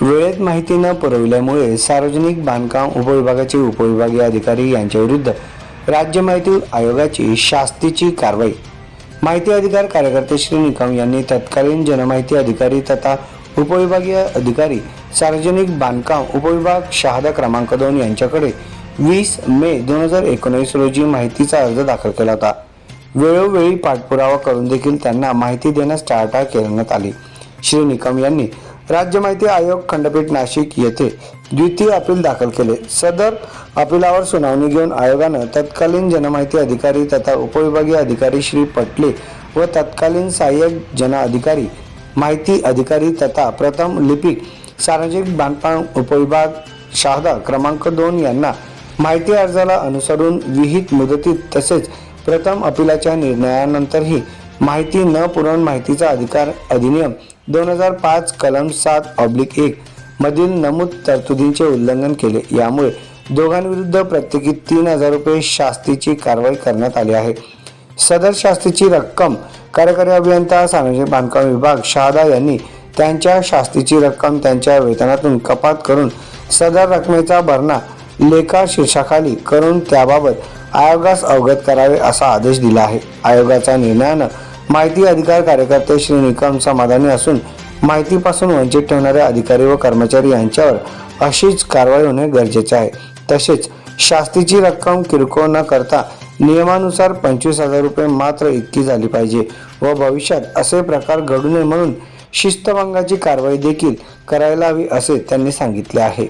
वेळेत माहिती न पुरविल्यामुळे सार्वजनिक बांधकाम उपविभागाचे उपविभागीय अधिकारी यांच्याविरुद्ध राज्य माहिती आयोगाची शास्तीची कारवाई. माहिती अधिकार कार्यकर्ते श्री निकम यांनी तत्कालीन जनमाहिती अधिकारी तथा उपविभागीय अधिकारी सार्वजनिक बांधकाम उपविभाग शहादा क्रमांक दोन यांच्याकडे वीस मे दोन हजार एकोणीस रोजी माहितीचा अर्ज दाखल केला होता. वेळोवेळी पाठपुरावा करून देखील त्यांना माहिती देण्यास टाळाटाळ करण्यात आली. श्री निकम यांनी राज्य माहिती आयोग खंडपीठ नाशिक येथे द्वितीय अपील दाखल केले. सदर अपिलावर सुनावणी घेऊन आयोगानं तत्कालीन जनमाहिती अधिकारी तथा उपविभागीय अधिकारी श्री पटले व तत्कालीन सहाय्यक जन अधिकारी माहिती अधिकारी तथा प्रथम लिपिक सार्वजनिक बांधकाम उपविभाग शहादा क्रमांक दोन यांना माहिती अर्जाला अनुसरून विहित मुदतीत तसेच प्रथम अपिलाच्या निर्णयानंतरही माहिती न पुरवून माहितीचा अधिकार अधिनियम दोन हजार पाच कलम सात ऑब्लिक एक मधील नमूद तरतुदींचे उल्लंघन केले. यामुळे दोघांविरुद्ध प्रत्येकी तीन हजार रुपये शास्तीची कारवाई करण्यात आली आहे. सदर शास्तीची रक्कम कार्यकारी अभियंता सार्वजनिक बांधकाम विभाग शहादा यांनी त्यांच्या शास्तीची रक्कम त्यांच्या वेतनातून कपात करून सदर रकमेचा भरणा लेखा शीर्षाखाली करून त्याबाबत आयोगास अवगत करावे असा आदेश दिला आहे. आयोगाच्या निर्णयानं माहिती अधिकार कार्यकर्ते श्री निकम समाधानी असून माहितीपासून वंचित ठेवणारे अधिकारी व कर्मचारी यांच्यावर अशीच कारवाई होणे गरजेचे आहे. तसेच शास्तीची रक्कम किरकोळ न करता नियमानुसार पंचवीस हजार रुपये मात्र इतकी झाली पाहिजे व भविष्यात असे प्रकार घडू नये म्हणून शिस्तभंगाची कारवाई देखील करायला हवी असे त्यांनी सांगितले आहे.